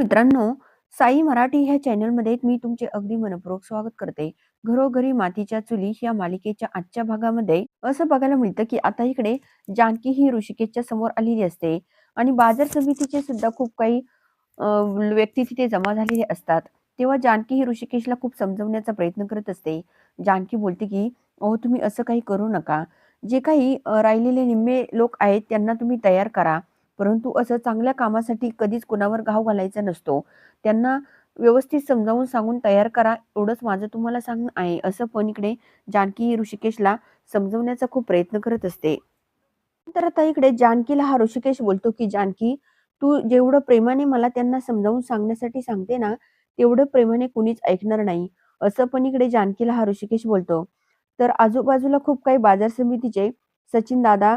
मित्रांनो, साई मराठी ह्या चॅनलमध्ये मी तुमचे अगदी मनपूर्वक स्वागत करते. घरोघरी मातीच्या चुली या मालिकेच्या आजच्या भागामध्ये असं बघायला मिळतं, की आता इकडे जानकी ही ऋषिकेशच्या समोर आलेली असते आणि बाजार समितीचे सुद्धा खूप काही व्यक्ती तिथे जमा झालेले असतात. तेव्हा जानकी ही ऋषिकेशला खूप समजवण्याचा प्रयत्न करत असते. जानकी बोलते, की "अहो, तुम्ही असं काही करू नका. जे काही राहिलेले निम्मे लोक आहेत त्यांना तुम्ही तयार करा. परंतु असं चांगल्या कामासाठी कधीच कुणावर घाव घालायचा नसतो. त्यांना व्यवस्थित समजावून सांगून तयार करा, एवढंच माझं तुम्हाला सांगणं आहे." असं पण इकडे जानकी ही ऋषिकेशला समजवण्याचा खूप प्रयत्न करत असते. तर आता इकडे जानकीला हा ऋषिकेश बोलतो, की "जानकी, तू जेवढं प्रेमाने मला त्यांना समजावून सांगण्यासाठी सांगते ना, तेवढं प्रेमाने कुणीच ऐकणार नाही." असं पण इकडे जानकीला हा ऋषिकेश बोलतो. तर आजूबाजूला खूप काही बाजार समितीचे सचिन दादा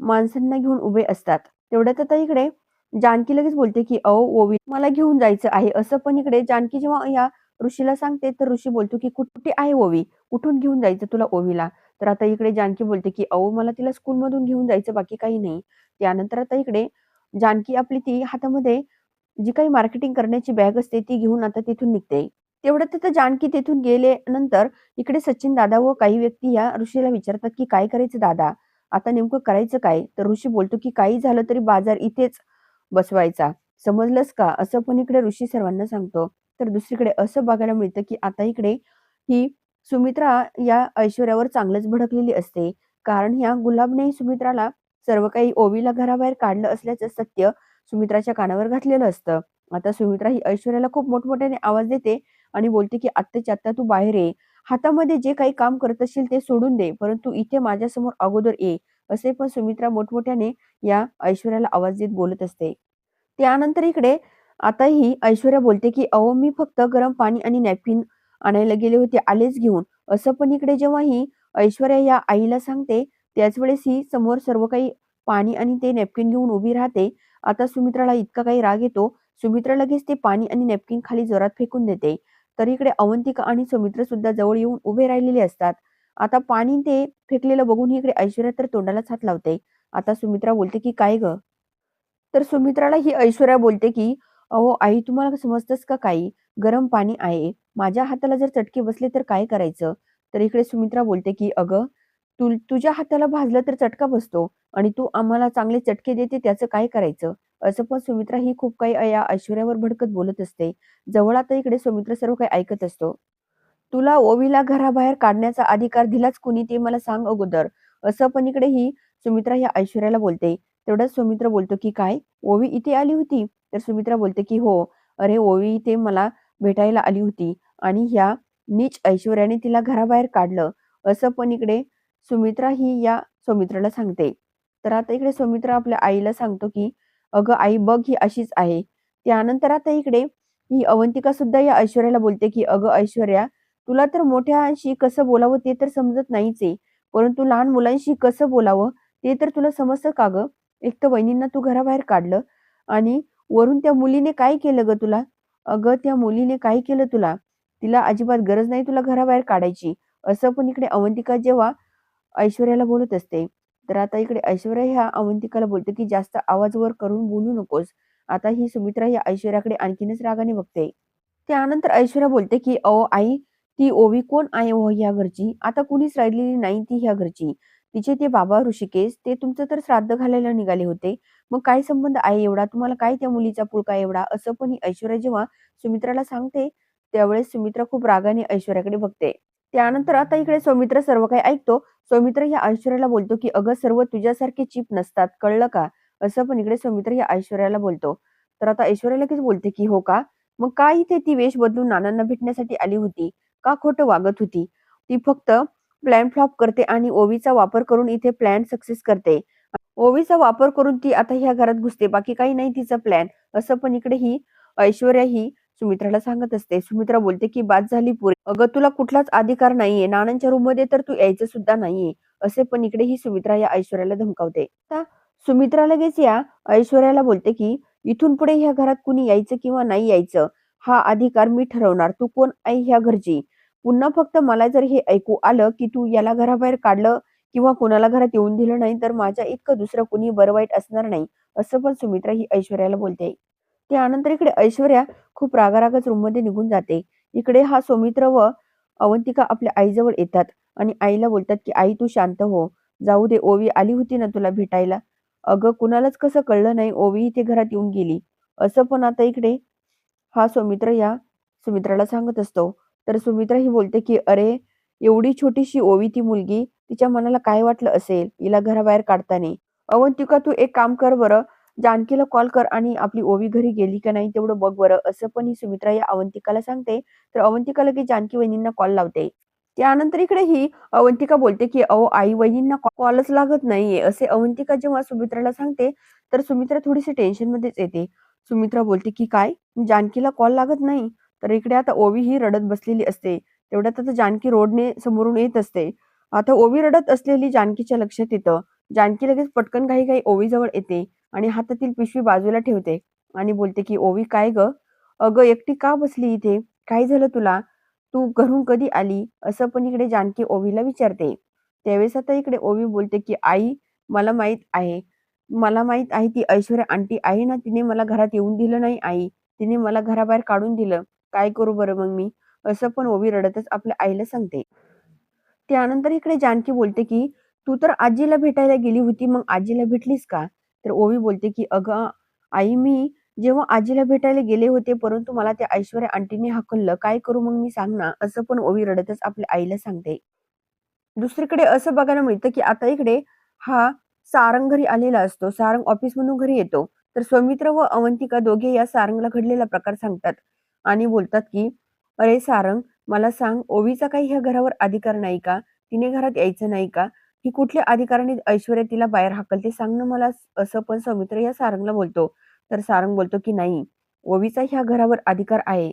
माणसांना घेऊन उभे असतात. तेवढ्यात आता इकडे जानकी लगेच बोलते, की "अहो ओवी, मला घेऊन जायचं आहे." असं पण इकडे जानकी जेव्हा या ऋषीला सांगते, तर ऋषी बोलतो, की "कुठे आहे ओवी? कुठून घेऊन जायचं तुला ओवीला?" तर आता इकडे जानकी बोलते, की "अहो मला तिला स्कूलमधून घेऊन जायचं, बाकी काही नाही." त्यानंतर आता इकडे जानकी आपली ती हातामध्ये जी काही मार्केटिंग करण्याची बॅग असते, ती घेऊन आता तिथून निघते. तेवढ्यात आता जानकी तिथून नंतर इकडे सचिन दादा व काही व्यक्ती या ऋषीला विचारतात, की "काय करायचं दादा? आता नेमकं करायचं काय?" तर ऋषी बोलतो, की "काही झालं तरी बाजार इथेच बसवायचा. समजलंस का?" असं पण इकडे ऋषी सर्वांना सांगतो. तर दुसरीकडे असं बघायला मिळतं, की आता इकडे ही सुमित्रा या ऐश्वर्यावर चांगलंच भडकलेली असते. कारण ह्या गुलाबने सुमित्राला सर्व काही ओवीला घराबाहेर काढलं असल्याचं सत्य सुमित्राच्या कानावर घातलेलं असतं. आता सुमित्रा ही ऐश्वर्याला खूप मोठमोठ्याने आवाज देते आणि बोलते, की "आत्ताच्या आत्ता तू बाहेर ये. हातामध्ये जे काही काम करत असशील ते सोडून दे, परंतु इथे माझ्यासमोर अगोदर ये." असे पण सुमित्रा मोठमोठ्याने या ऐश्वर्याला आवाज देत बोलत असते. त्यानंतर इकडे आता ही ऐश्वर्या बोलते, की "अहो, मी फक्त गरम पाणी आणि नॅपकिन आणायला गेले होते, आलेच घेऊन." असं पण इकडे जेव्हा ही ऐश्वर्या या आईला सांगते, त्याच वेळेस ही समोर सर्व काही पाणी आणि ते नॅपकिन घेऊन उभी राहते. आता सुमित्राला इतका काही राग येतो, सुमित्रा लगेच ते पाणी आणि नॅपकिन खाली जोरात फेकून देते. तर इकडे अवंतिका आणि सुमित्र सुद्धा जवळ येऊन उभे राहिलेले असतात. आता पाणी ते फेकलेलं बघून इकडे ऐश्वर्या तर तोंडालाच हात लावते. आता सुमित्रा बोलते, की "काय ग तर सुमित्राला ही ऐश्वर्या बोलते, की "अहो आई, तुम्हाला समजतंच का काही? गरम पाणी आहे. माझ्या हाताला जर चटके बसले तर काय करायचं?" तर इकडे सुमित्रा बोलते, की "अगं, तू तुझ्या हाताला भाजलं तर चटका बसतो आणि तू आम्हाला चांगले चटके देते त्याचं काय करायचं?" असं पण सुमित्रा ही खूप काही या ऐश्वर्यावर भडकत बोलत असते. जवळ आता इकडे सुमित्रा सर्व काही ऐकत असतो. तुला ओवीला घराबाहेर काढण्याचा अधिकार दिलाच कुणी ते मला सांग अगोदर. असं पण इकडे ही सुमित्रा ह्या ऐश्वर्याला बोलते. तेवढंच सुमित्र बोलतो, की "काय? ओवी इथे आली होती?" तर सुमित्रा बोलते, की "हो. अरे ओवी इथे मला भेटायला आली होती आणि ह्या नीच ऐश्वर्याने तिला घराबाहेर काढलं." असं पण इकडे सुमित्रा ही या सौमित्राला सांगते. तर आता इकडे सुमित्रा आपल्या आईला सांगतो, की "अगं आई बघ ही अशीच आहे." त्यानंतर आता इकडे ही अवंतिका सुद्धा या ऐश्वर्याला बोलते, की "अगं ऐश्वर्या, तुला तर मोठ्यांशी कसं बोलावं ते तर समजत नाहीच आहे. परंतु लहान मुलांशी कसं बोलावं ते तर तुला समजतं का गं? एक तर वहिनींना तू घराबाहेर काढलं आणि वरून त्या मुलीने काय केलं गं तुला? अगं त्या मुलीने काय केलं तुला? तिला अजिबात गरज नाही तुला घराबाहेर काढायची." असं पण इकडे अवंतिका जेव्हा ऐश्वर्याला बोलत असते. तर आता इकडे ऐश्वर्या ह्या अवंतिकाला बोलते, की "जास्त आवाज वर करून बोलू नकोस." आता ही सुमित्रा या ऐश्वर्याकडे आणखीनच रागाने बघते. त्यानंतर ऐश्वर्या बोलते, की "अहो आई, ती ओवी कोण आहे ओ ह्या घरची? आता कुणीच राहिलेली नाही ती ह्या घरची. तिचे ते बाबा ऋषिकेश, ते तुमचं तर श्राद्ध घालायला निघाले होते. मग काय संबंध आहे एवढा? तुम्हाला काय त्या मुलीचा पुळका एवढा?" असं पण ही ऐश्वर्या जेव्हा सुमित्राला सांगते, त्यावेळेस सुमित्रा खूप रागाने ऐश्वर्याकडे बघते. त्यानंतर आता इकडे सौमित्र सर्व काही ऐकतो. सौमित्र ह्या ऐश्वर्याला बोलतो, की "अगं सर्व तुझ्यासारखे चीप नसतात, कळलं का?" असं पण इकडे सौमित्र या ऐश्वर्याला बोलतो. तर आता ऐश्वर्या लगेच बोलते, की "हो का? मग का इथे ती वेश बदलून नानांना भेटण्यासाठी आली होती? का खोटं वागत होती? ती फक्त प्लॅन फ्लॉप करते आणि ओवीचा वापर करून इथे प्लॅन सक्सेस करते. ओवीचा वापर करून ती आता ह्या घरात घुसते. बाकी काही नाही तिचा प्लॅन." असं पण इकडे ही ऐश्वर्या ही सुमित्राला सांगत असते. सुमित्रा बोलते, की बात झाली पुरे. अगं तुला कुठलाच अधिकार नाहीये. नानांच्या रूममध्ये तर तू यायचं सुद्धा नाहीये." असे पण इकडे ही सुमित्रा या ऐश्वर्याला धमकावते. सुमित्रा लगेच या ऐश्वर्याला बोलते, की "इथून पुढे ह्या घरात कुणी यायचं किंवा नाही यायचं, हा अधिकार मी ठरवणार. तू कोण आहे ह्या घरची? पुन्हा फक्त मला जर हे ऐकू आलं, की तू याला घराबाहेर काढलं किंवा कोणाला घरात येऊन दिलं नाही, तर माझ्या इतकं दुसरं कुणी बरं वाईट असणार नाही." असं पण सुमित्रा ही ऐश्वर्याला बोलते. त्यानंतर इकडे ऐश्वर्या खूप रागारागच रूममध्ये निघून जाते. इकडे हा सौमित्र व अवंतिका आपल्या आईजवळ येतात आणि आईला बोलतात की आई तू शांत हो. जाऊ दे ओवी आली होती ना तुला भेटायला. अगं कुणालाच कसं कळलं नाही ओवी इथे घरात येऊन गेली. असं पण आता इकडे हा सौमित्र या सुमित्राला सांगत असतो. तर सुमित्रा ही बोलते की अरे एवढी छोटीशी ओवी ती मुलगी तिच्या मनाला काय वाटलं असेल हिला घराबाहेर काढताना. अवंतिका तू एक काम कर बरं जानकीला कॉल कर आणि आपली ओवी घरी गेली का नाही तेवढं बघ बरं असं पण ही सुमित्रा या अवंतिकाला सांगते. तर अवंतिका लगेच जानकी वहिनींना कॉल लावते. त्यानंतर इकडे ही अवंतिका बोलते की अहो आई वहिनींना कॉलच लागत नाहीये असे अवंतिका जेव्हा सुमित्राला सांगते तर सुमित्रा थोडीशी टेन्शन मध्येच येते. सुमित्रा बोलते की काय जानकीला कॉल लागत नाही तर इकडे आता ओवी ही रडत बसलेली असते. तेवढ्यात आता जानकी रोडने समोरून येत असते. आता ओवी रडत असलेली जानकीच्या लक्षात येतं. जानकी लगेच पटकन घाई-घाई ओवीजवळ येते आणि हातातील पिशवी बाजूला ठेवते आणि बोलते की ओवी काय ग अगं एकटी का बसली इथे? काय झालं तुला? तू घरून कधी आली? असं पण इकडे जानकी ओवीला विचारते. त्यावेळेस आता इकडे ओवी बोलते की आई मला माहीत आहे. मला माहीत आहे ती ऐश्वर्या आंटी आहे ना तिने मला घरात येऊन दिलं नाही आई. तिने मला घराबाहेर काढून दिलं. काय करू बरं मग मी? असं पण ओवी रडतच आपल्या आईला सांगते. त्यानंतर इकडे जानकी बोलते की तू तर आजीला भेटायला गेली होती मग आजीला भेटलीस का? तर ओवी बोलते की अगं आई मी जेव्हा आजीला भेटायला गेले होते परंतु मला त्या ऐश्वर्या आंटीने हाकललं. काय करू मग मी सांग ना? असं पण ओवी रडतच आपल्या आईला सांगते. दुसरीकडे असं बघायला मिळतं की आता इकडे हा सारंग घरी आलेला असतो. सारंग ऑफिस मधून घरी येतो. तर सौमित्र व अवंतिका दोघे या सारंगला घडलेला प्रकार सांगतात आणि बोलतात की अरे सारंग मला सांग ओवीचा काही ह्या घरावर अधिकार नाही का? तिने घरात यायचं नाही का? ही कुठल्या अधिकाराने ऐश्वर्या तिला बाहेर हाकलते सांग ना मला असं पण सौमित्र या सारंगला बोलतो. तर सारंग बोलतो की नाही ओवीचा ह्या घरावर अधिकार आहे.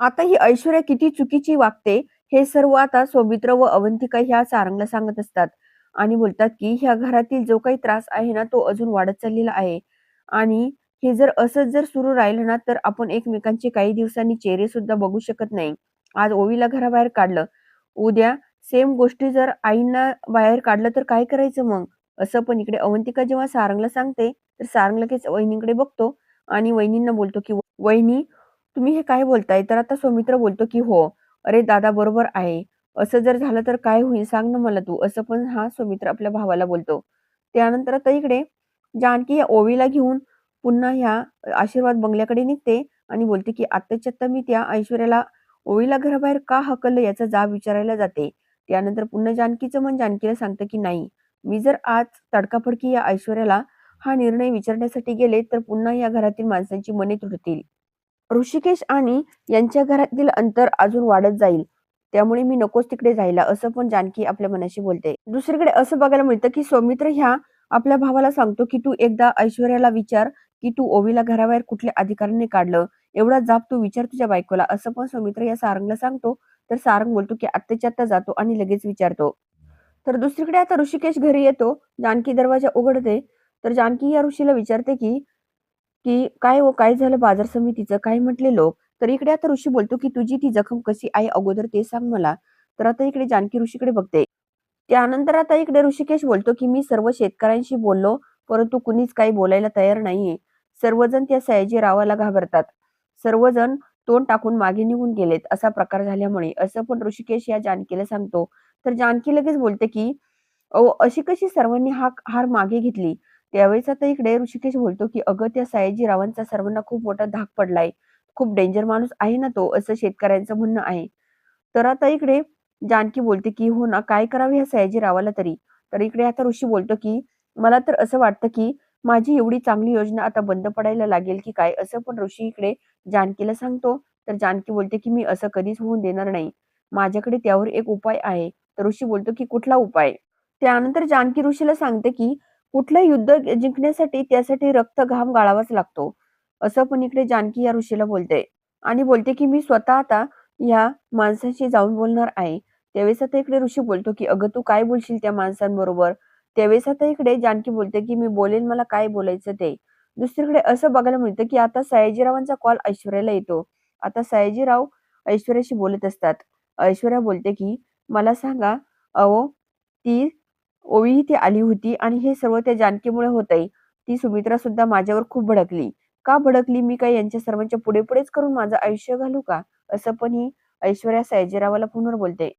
आता ही ऐश्वर्या किती चुकीची वागते हे सर्व आता सौमित्र व अवंतिका ह्या सारंगला सांगत असतात आणि बोलतात की ह्या घरातील जो काही त्रास आहे ना तो अजून वाढत चाललेला आहे आणि हे जर असंच जर सुरू राहिलं ना तर आपण एकमेकांचे काही दिवसांनी चेहरे सुद्धा बघू शकत नाही. आज ओवीला घराबाहेर काढलं. उद्या सेम गोष्टी जर आईंना बाहेर काढलं तर काय करायचं मग? असं पण इकडे अवंतिका जेव्हा सारंगला सांगते तर सारंग लगेच वहिनीकडे बघतो आणि वहिनींना बोलतो की वहिनी तुम्ही हे काय बोलताय? तर आता सौमित्र बोलतो की हो. अरे दादा बरोबर आहे. असं जर झालं तर काय होईल सांग ना मला तू. असं पण हा सौमित्र आपल्या भावाला बोलतो. त्यानंतर आता इकडे जानकी या ओवीला घेऊन पुन्हा ह्या आशीर्वाद बंगल्याकडे निघते आणि बोलते की आत्ताच्या आत्ता मी त्या ऐश्वर्याला ओवीला घराबाहेर का हकललं याचा जाब विचारायला जाते. त्यानंतर पुन्हा जानकीचं मन जानकीला सांगतं की नाही मी जर आज तडकाफडकी या ऐश्वर्याला हा निर्णय विचारण्यासाठी गेले तर पुन्हा या घरातील माणसांची मने तुटतील. ऋषिकेश आणि यांच्या घरातील अंतर अजून वाढत जाईल. त्यामुळे मी नकोच तिकडे जायला असं पण जानकी आपल्या मनाशी बोलते. दुसरीकडे असं बघायला मिळतं की सौमित्र ह्या आपल्या भावाला सांगतो की तू एकदा ऐश्वर्याला विचार की तू ओवीला घराबाहेर कुठल्या अधिकाराने काढलं? एवढा जाप तू विचार तुझ्या बायकोला असं पण सौमित्र या सारंगला सांगतो. तर सारंग बोलतो की आत्ताच्या आत्ता जातो आणि लगेच विचारतो. तर दुसरीकडे आता ऋषिकेश घरी येतो. जानकी दरवाजा उघडते. तर जानकी या ऋषीला विचारते की की काय व काय झालं बाजार समितीचं? काय म्हटले लोक? तर इकडे आता ऋषी बोलतो की तुझी ती जखम कशी आहे अगोदर ते सांग मला. तर आता इकडे जानकी ऋषीकडे बघते. त्यानंतर आता इकडे ऋषिकेश बोलतो की मी सर्व शेतकऱ्यांशी बोललो परंतु कुणीच काही बोलायला तयार नाहीये. सर्वजण त्या सयाजीरावाला घाबरतात. सर्वजण तोंड टाकून मागे निघून गेलेत असा प्रकार झाल्यामुळे असं पण ऋषिकेश या जानकीला सांगतो. तर जानकी लगेच बोलते की अशी कशी सर्वांनी हा हार मागे घेतली? त्यावेळेस आता इकडे ऋषिकेश बोलतो की अगं त्या सयाजीरावांचा सर्वांना खूप मोठा धाक पडलाय. खूप डेंजर माणूस आहे ना तो असं शेतकऱ्यांचं म्हणणं आहे. तर आता इकडे जानकी बोलते की हो ना काय करावे ह्या सयाजीरावाला तरी? तर इकडे आता ऋषी बोलतो की मला तर असं वाटतं की माझी एवढी चांगली योजना आता बंद पडायला लागेल की काय? असं पण ऋषी इकडे जानकीला सांगतो. तर जानकी बोलते की मी असं कधीच होऊन देणार नाही. माझ्याकडे त्यावर एक उपाय आहे. तर ऋषी बोलतो की कुठला उपाय? त्यानंतर जानकी ऋषीला सांगते की कुठलं युद्ध जिंकण्यासाठी त्यासाठी रक्त घाम गाळावाच लागतो. असं पण इकडे जानकी या ऋषीला बोलते आणि बोलते की मी स्वतः आता या माणसाशी जाऊन बोलणार आहे. त्यावेळेस आता इकडे ऋषी बोलतो की अगं तू काय बोलशील त्या माणसांबरोबर? त्यावेळेस आता इकडे जानकी बोलते की मी बोलेन मला काय बोलायचं ते. दुसरीकडे असं बघायला मिळतं की आता सयाजीरावांचा कॉल ऐश्वर्याला येतो. आता सयाजीराव ऐश्वर्याशी बोलत असतात. ऐश्वर्या बोलते की मला सांगा अहो ती ओवी इथे आली होती आणि हे सर्व त्या जानकीमुळे होतंय. ती सुमित्रा सुद्धा माझ्यावर खूप भडकली. का भडकली मी काय यांच्या सर्वांच्या पुढे पुढेच करून माझं आयुष्य घालू का असं पण ही ऐश्वर्या सयाजीरावाला फोनवर बोलते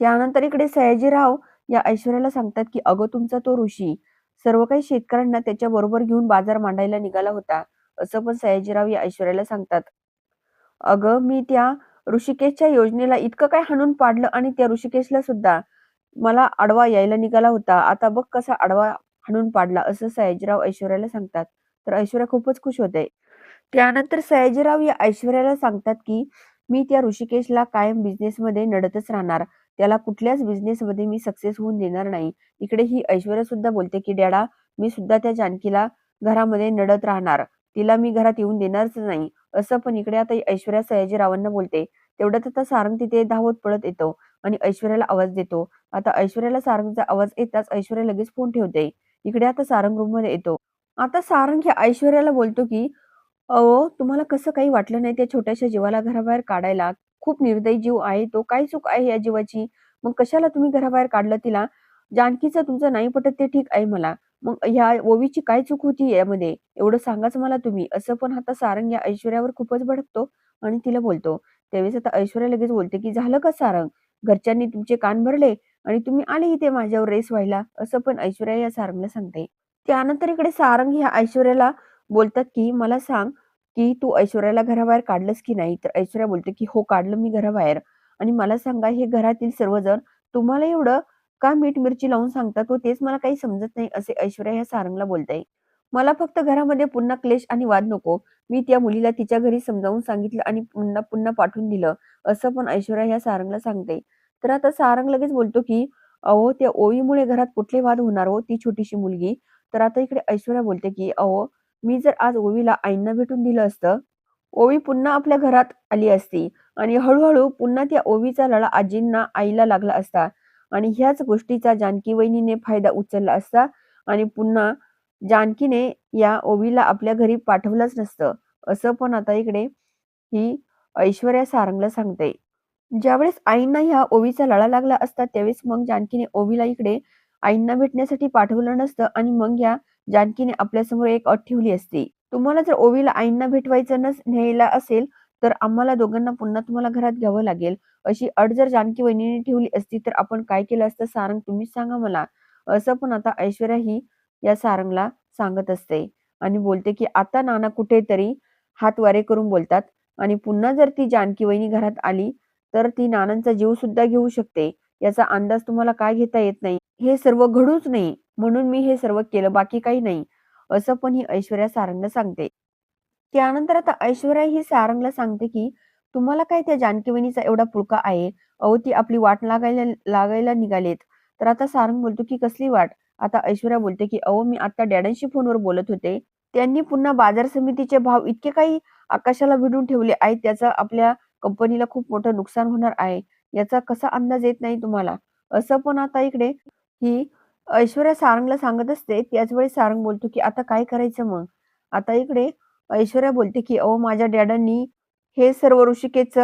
त्यानंतर इकडे सयाजीराव या ऐश्वर्याला सांगतात की अगं तुमचा तो ऋषी सर्व काही शेतकऱ्यांना त्याच्या बरोबर घेऊन बाजार मांडायला निघाला होता असं पण सयाजीराव या ऐश्वर्याला सांगतात. अगं मी त्या ऋषिकेशच्या योजनेला इतकं काय हाणून पाडलं आणि त्या ऋषिकेशला सुद्धा मला आडवा यायला निघाला होता. आता बघ कसा आडवा हाणून पाडला असं सयाजीराव ऐश्वर्याला सांगतात. तर ऐश्वर्या खूपच खुश होते. त्यानंतर सयाजीराव या ऐश्वर्याला सांगतात की मी त्या ऋषिकेशला कायम बिझनेसमध्ये नडतच राहणार. त्याला कुठल्याच बिझनेसमध्ये मी सक्सेस होऊन देणार नाही. इकडे ही ऐश्वर्या सुद्धा बोलते की डॅडा मी सुद्धा त्या जानकीला घरामध्ये नडत राहणार. तिला मी घरात येऊन देणारच नाही. असं पण इकडे आता ऐश्वर्या सयाजीरावांना बोलते. तेवढ्यात आता सारंग तिथे धावत पळत येतो आणि ऐश्वर्याला आवाज देतो. आता ऐश्वर्याला सारंगचा आवाज येताच ऐश्वर्या लगेच फोन ठेवते. इकडे आता सारंग रूममध्ये येतो. आता सारंग ह्या ऐश्वर्याला बोलतो की अहो तुम्हाला कसं काही वाटलं नाही त्या छोट्याशा जीवाला घराबाहेर काढायला? खूप निर्दयी जीव आहे तो काय चूक आहे या जीवाची? मग कशाला तुम्ही घराबाहेर काढलं तिला? जानकीचं तुमचं नाही पटत ते ठीक आहे मला. मग ह्या ओवीची काय चूक होती यामध्ये? एवढं सांगाच मला तुम्ही. असं पण आता सारंग या ऐश्वर्यावर खूपच भडकतो आणि तिला बोलतो. त्यावेळेस आता ऐश्वर्या लगेच बोलते की झालं का सारंग? घरच्यांनी तुमचे कान भरले आणि तुम्ही आले इथे माझ्यावर रेस व्हायला. असं पण ऐश्वर्या या सारंगला सांगते. त्यानंतर इकडे सारंग ह्या ऐश्वर्याला बोलतात की मला सांग की तू ऐश्वर्याला घराबाहेर काढलंस की नाही? तर ऐश्वर्या बोलते की हो काढलं मी घराबाहेर. आणि मला सांगा हे घरातील सर्वजण तुम्हाला एवढं का मीठ मिरची लावून सांगतात व तेच मला काही समजत नाही असे ऐश्वर्या ह्या सारंगला बोलताय. मला फक्त घरामध्ये पुन्हा क्लेश आणि वाद नको. मी त्या मुलीला तिच्या घरी समजावून सांगितलं आणि पुन्हा पुन्हा पाठवून दिलं असं पण ऐश्वर्या ह्या सारंगला सांगते. तर आता सारंग लगेच बोलतो की अहो त्या ओळीमुळे घरात कुठले वाद होणार हो? ती छोटीशी मुलगी. तर आता इकडे ऐश्वर्या बोलते की अहो मी जर आज ओवीला आईंना भेटून दिलं असतं ओवी पुन्हा आपल्या घरात आली असती आणि हळूहळू पुन्हा त्या ओवीचा लढा आजींना आईला लागला असता आणि ह्याच गोष्टीचा जानकी वहिनीने फायदा उचलला असता आणि पुन्हा जानकीने या ओवीला आपल्या घरी पाठवलंच नसतं. असं पण आता इकडे ही ऐश्वर्या सारंगला सांगते. ज्यावेळेस आईंना ह्या ओवीचा लढा लागला असता त्यावेळेस मग जानकीने ओवीला इकडे आईंना भेटण्यासाठी पाठवलं नसतं आणि मग या जानकीने आपल्यासमोर एक अट ठेवली असती. तुम्हाला जर ओवीला आईंना भेटवायचं नस न्यायला असेल तर आम्हाला दोघांना पुन्हा तुम्हाला घरात घ्यावं लागेल. अशी अट जर जानकी वहिनीने ठेवली असती तर आपण काय केलं असतं सारंग तुम्हीच सांगा मला. असं पण आता ऐश्वर्या ही या सारंगला सांगत असते आणि बोलते की आता नाना कुठेतरी हात वारे करून बोलतात आणि पुन्हा जर ती जानकी वहिनी घरात आली तर ती नानांचा जीव सुद्धा घेऊ शकते. याचा अंदाज तुम्हाला काय घेता येत नाही? हे सर्व घडूच नाही. म्हणून मी हे सर्व केलं बाकी काही नाही. असं पण ही ऐश्वर्या सारंगला सांगते. त्यानंतर आता ऐश्वर्या ही सारंगला सांगते की तुम्हाला काय त्या जानकीवणीचा एवढा पुळका आहे? अहो ती आपली वाट लागायला लागायला निघालेत. तर आता सारंग बोलतो की कसली वाट? आता ऐश्वर्या बोलते की अहो मी आता डॅडांशी फोनवर बोलत होते. त्यांनी पुन्हा बाजार समितीचे भाव इतके काही आकाशाला भिडून ठेवले आहेत त्याचा आपल्या कंपनीला खूप मोठं नुकसान होणार आहे. याचा कसा अंदाज येत नाही तुम्हाला? असं पण आता इकडे ही ऐश्वर्या सारंगला सांगत असते त्याच वेळी सारंग बोलतो की आता काय करायचं मग? आता इकडे ऐश्वर्या बोलते की अहो माझ्या डॅडांनी हे सर्व ऋषिकेच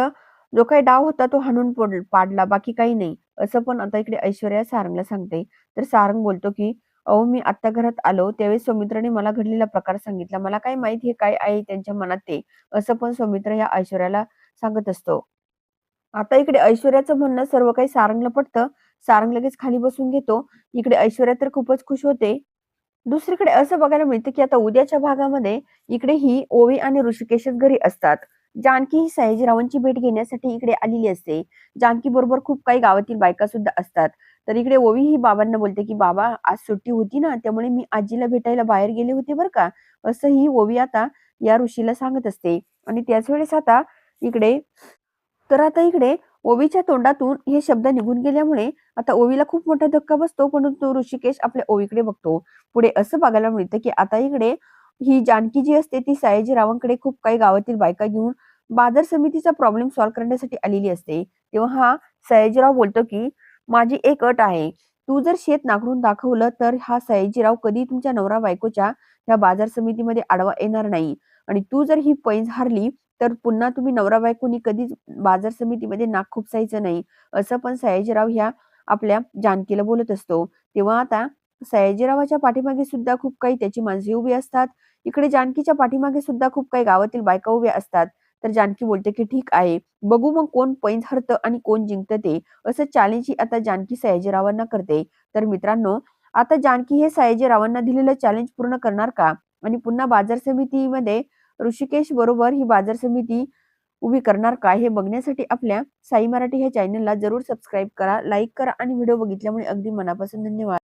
जो काही डाव होता तो हाणून पाडला बाकी काही नाही. असं पण आता इकडे ऐश्वर्या सारंगला सांगते. तर सारंग बोलतो की अहो मी आत्ता घरात आलो त्यावेळेस सौमित्राने मला घडलेला प्रकार सांगितला. मला काय माहीत हे काय आहे त्यांच्या मनात ते. असं पण सौमित्र या ऐश्वर्याला सांगत असतो. आता इकडे ऐश्वर्याचं म्हणणं सर्व काही सारंगला पटतं. सारंग लगेच खाली बसून घेतो. इकडे ऐश्वर्या तर खूपच खुश होते. दुसरीकडे असं बघायला मिळतं की आता उद्याच्या भागामध्ये इकडे ही ओवी आणि ऋषिकेशच घरी असतात. जानकी ही सयाजीरावांची भेट घेण्यासाठी इकडे आलेली असते. जानकी बरोबर खूप काही गावातील बायका सुद्धा असतात. तर इकडे ओवी ही बाबांना बोलते की बाबा आज सुट्टी होती ना त्यामुळे मी आजीला भेटायला बाहेर गेले होते बरं का. असं ही ओवी आता या ऋषीला सांगत असते. आणि त्याच वेळेस आता इकडे तर आता इकडे ओवीच्या तोंडातून हे शब्द निघून गेल्यामुळे आता ओवीला खूप मोठा धक्का बसतो म्हणून तो ऋषिकेश आपल्या ओवीकडे बघतो. पुढे असं बघायला मिळतं की आता इकडे ही जानकी जी असते ती सयाजीरावांकडे खूप काही गावातील बायका घेऊन बाजार समितीचा प्रॉब्लेम सॉल्व्ह करण्यासाठी आलेली असते. तेव्हा हा सयाजीराव बोलतो की माझी एक अट आहे. तू जर शेत नांगरून दाखवलं तर हा सयाजीराव कधी तुमच्या नवरा बायकोच्या ह्या बाजार समितीमध्ये आडवा येणार नाही. आणि तू जर ही पैज हारली तर पुन्हा तुम्ही नवरा बायकोनी कधीच बाजार समितीमध्ये नाक खुपसायचं नाही. असं पण सयाजीराव ह्या आपल्या जानकीला बोलत असतो. तेव्हा आता सयाजीरावाच्या पाठीमागे सुद्धा खूप काही त्याची माणसे उभी असतात. इकडे जानकीच्या पाठीमागे सुद्धा खूप काही गावातील बायका उभ्या असतात. तर जानकी बोलते की ठीक आहे बघू मग कोण पैन हरतं आणि कोण जिंकतं ते. असं चॅलेंज ही आता जानकी सयाजीरावांना करते. तर मित्रांनो आता जानकी हे सयाजीरावांना दिलेलं चॅलेंज पूर्ण करणार का? आणि पुन्हा बाजार समितीमध्ये ऋषिकेश बरोबर ही बाजार समिती उभी करणार काय हे बघण्यासाठी आपल्या साई मराठी ह्या चॅनलला जरूर सबस्क्राईब करा लाईक करा आणि व्हिडिओ बघितल्यामुळे अगदी मनापासून धन्यवाद.